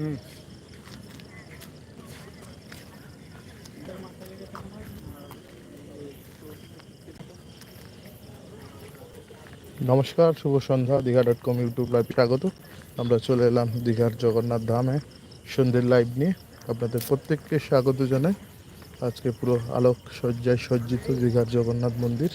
নমস্কার, শুভ সন্ধ্যা, Digha dot com YouTube live স্বাগত। আমরা চলে এলাম দীঘার জগন্নাথ ধামে সন্ধ্যের লাইভ নিয়ে। আপনাদের প্রত্যেককে স্বাগত জানাই। আজকে পুরো আলোক সজ্জায় সজ্জিত দীঘার জগন্নাথ মন্দির।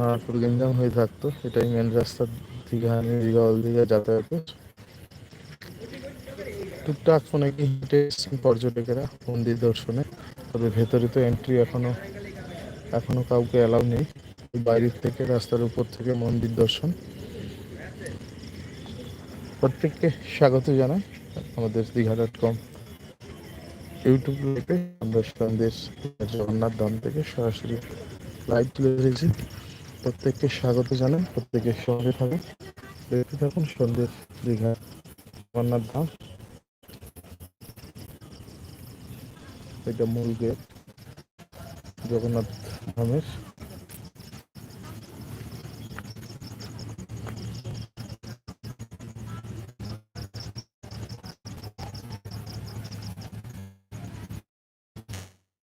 নারপুর গেঞ্জাম হয়ে থাকতো। এটাই মেন রাস্তা দীঘা দীঘা অল দীঘা যাতায়াতের। টুকটাক অনেকে হেঁটে পর্যটকেরা মন্দির দর্শনে। তবে ভেতরে তো এন্ট্রি এখনও এখনও কাউকে অ্যালাউ নেই। বাইরের থেকে, রাস্তার উপর থেকে মন্দির দর্শন। প্রত্যেককে স্বাগত জানাই আমাদের দীঘা ডট কম ইউটিউব লাইভে আমরা সন্দেশ জগন্নাথ ধাম থেকে সরাসরি লাইভ তুলে ধরেছি। প্রত্যেককে স্বাগত জানাই প্রত্যেকের সঙ্গে থাকুন। দেখতে থাকুন সন্ধ্যের দীঘা জগন্নাথ ধাম। এটা মূল গেট জগন্নাথ ধামের।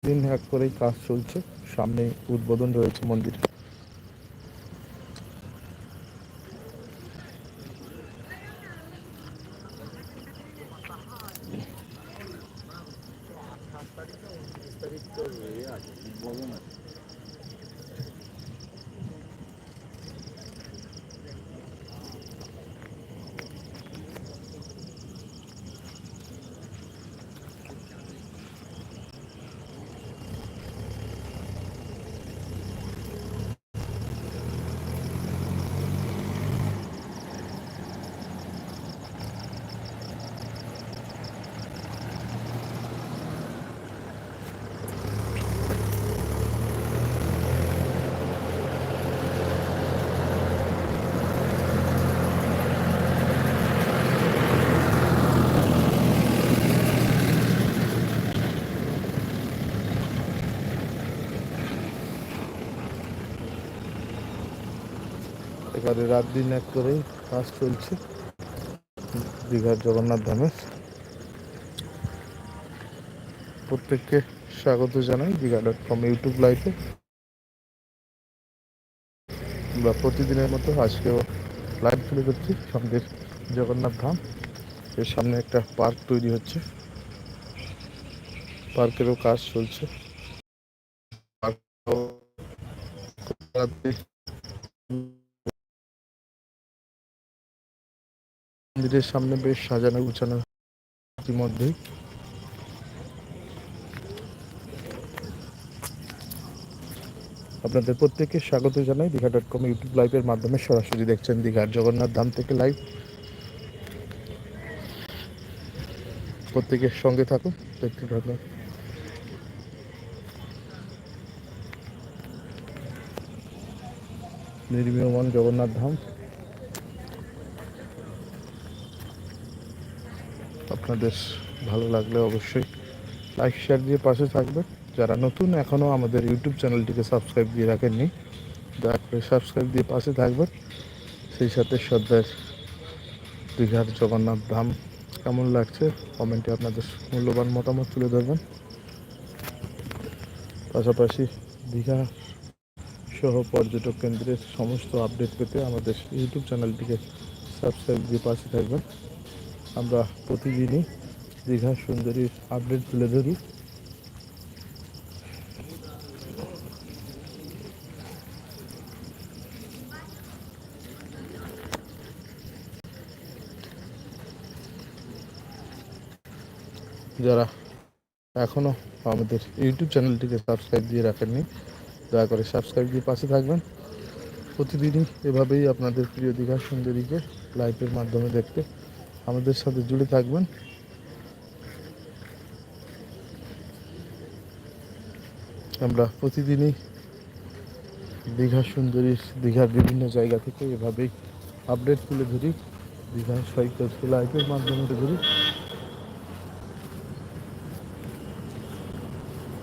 দিন এক করেই কাজ চলছে। সামনে উদ্বোধন রয়েছে মন্দির। এবারে রাত দিন এক করেই কাজ চলছে। দীঘার জগন্নাথ ধামের প্রত্যেককে স্বাগত জানাই দীঘা ডট কম ইউটিউব লাইভে আমরা প্রতিদিনের মতো আজকেও লাইভ তুলে করছি সঙ্গে জগন্নাথ ধাম। এর সামনে একটা পার্ক তৈরি হচ্ছে। পার্কেরও কাজ চলছে। মন্দিরের সামনে বেশ সাজানো গুছানো ইতিমধ্যেই। আপনাদের প্রত্যেককে স্বাগত জানাই দীঘা ডট কম ইউটিউব লাইভের মাধ্যমে। সরাসরি দেখছেন দীঘার জগন্নাথ ধাম থেকে লাইভ প্রত্যেকের সঙ্গে থাকুন, দেখতে থাকুন। নির্মীয়মান জগন্নাথ ধাম। আপনাদের ভালো লাগলে অবশ্যই লাইক শেয়ার দিয়ে পাশে থাকবেন। যারা নতুন, এখনও আমাদের ইউটিউব চ্যানেলটিকে সাবস্ক্রাইব দিয়ে রাখেননি, দয়া করে সাবস্ক্রাইব দিয়ে পাশে থাকবেন। সেই সাথে শ্রদ্ধার দীঘার জগন্নাথ ধাম কেমন লাগছে? কমেন্টে আপনাদের মূল্যবান মতামত তুলে ধরবেন। পাশাপাশি দীঘা সহ পর্যটক কেন্দ্রের সমস্ত আপডেট পেতে আমাদের ইউটিউব চ্যানেলটিকে সাবস্ক্রাইব দিয়ে পাশে থাকবেন। আমরা প্রতিদিনই দীঘা সুন্দরীর আপডেট তুলে ধরি। যারা এখনও আমাদের ইউটিউব চ্যানেলটিকে সাবস্ক্রাইব দিয়ে রাখেননি, দয়া করে সাবস্ক্রাইব দিয়ে পাশে থাকবেন। প্রতিদিনই এভাবেই আপনাদের প্রিয় দীঘা সুন্দরীকে লাইভের মাধ্যমে দেখতে আমাদের সাথে জুড়ে থাকবেন। আমরা প্রতিদিনই দীঘা সুন্দরী দীঘার বিভিন্ন জায়গা থেকে এভাবেই আপডেট তুলে ধরি। দীঘা সৈকত লাইভের মাধ্যমে ধরি।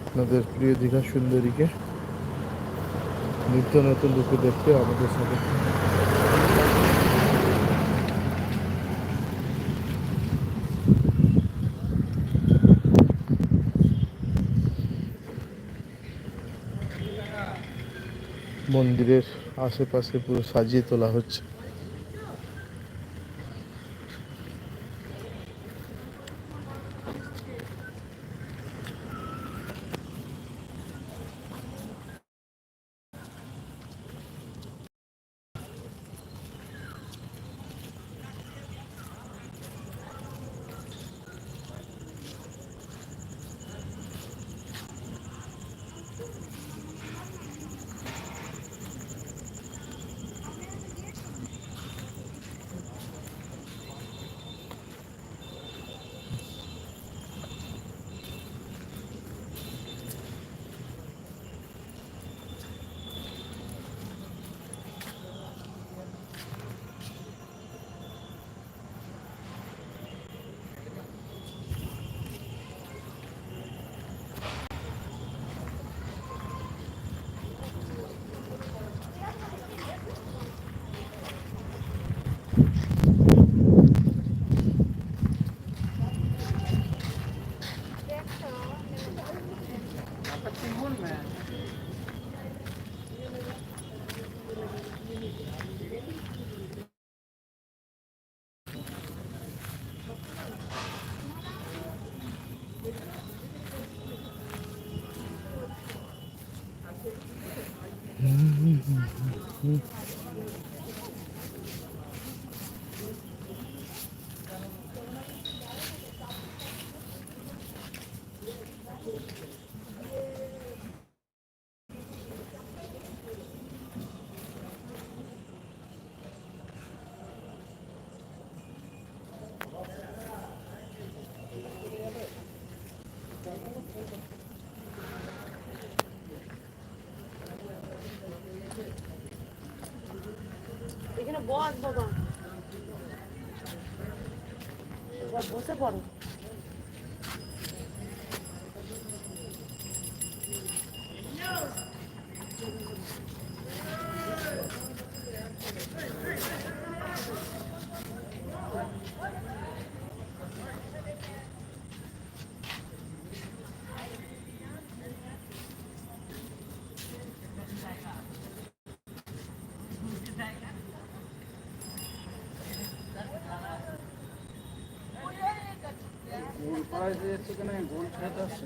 আপনাদের প্রিয় দীঘা সুন্দরীকে নিত্য নতুন রূপে দেখতে আমাদের সাথে মন্দিরের আশেপাশে পুরো সাজিয়ে তোলা হচ্ছে। এখানে বস বাবা। বসে পড়ো। প্রাইস দিয়েছি এখানে গোল ছেড়ে আসছে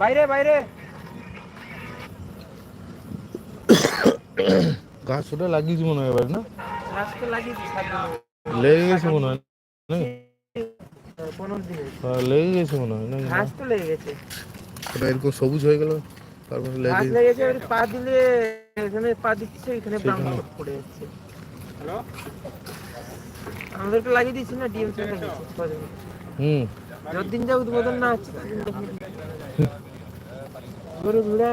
বাইরে বাইরে। গাছ ওটা লাগিয়েছি মনে হয় এবার না? লাগিয়েছি লেগে গেছে মনে হয় হ্যাঁ, লেগে গেছে মনে হয় ঘাস তো লেগে গেছে। ওটা এরকম সবুজ হয়ে গেল তারপরে লেগে লেগেছে এবার পা দিলে এখানে পা দিচ্ছে এখানে ব্রাউন। পড়ে যাচ্ছে। আমাদেরকে লাগিয়ে দিয়েছি না? কদিন হুম। যতদিন যা উদ্বোধন না হচ্ছে गुरु गुड़ा